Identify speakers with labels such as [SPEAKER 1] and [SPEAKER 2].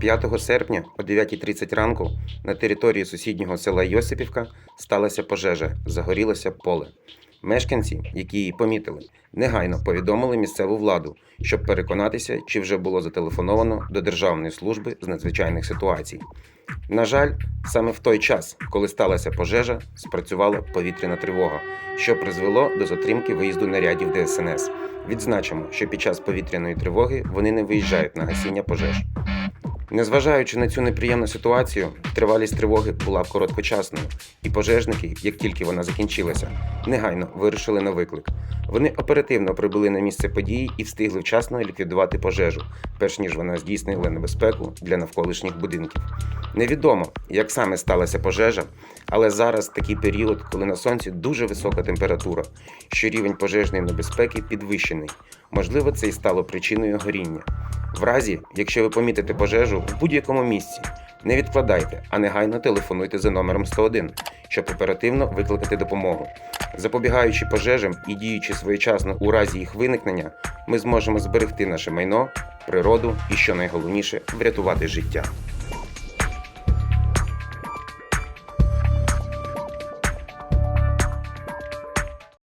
[SPEAKER 1] 5 серпня о 9.30 ранку на території сусіднього села Йосипівка сталася пожежа, загорілося поле. Мешканці, які її помітили, негайно повідомили місцеву владу, щоб переконатися, чи вже було зателефоновано до Державної служби з надзвичайних ситуацій. На жаль, саме в той час, коли сталася пожежа, спрацювала повітряна тривога, що призвело до затримки виїзду нарядів ДСНС. Відзначимо, що під час повітряної тривоги вони не виїжджають на гасіння пожеж. Незважаючи на цю неприємну ситуацію, тривалість тривоги була короткочасною, і пожежники, як тільки вона закінчилася, негайно вирушили на виклик. Вони оперативно прибули на місце події і встигли вчасно ліквідувати пожежу, перш ніж вона здійснила небезпеку для навколишніх будинків. Невідомо, як саме сталася пожежа, але зараз такий період, коли на сонці дуже висока температура, що рівень пожежної небезпеки підвищений. Можливо, це і стало причиною горіння. В разі, якщо ви помітите пожежу в будь-якому місці, не відкладайте, а негайно телефонуйте за номером 101, щоб оперативно викликати допомогу. Запобігаючи пожежам і діючи своєчасно у разі їх виникнення, ми зможемо зберегти наше майно, природу і, що найголовніше, врятувати життя.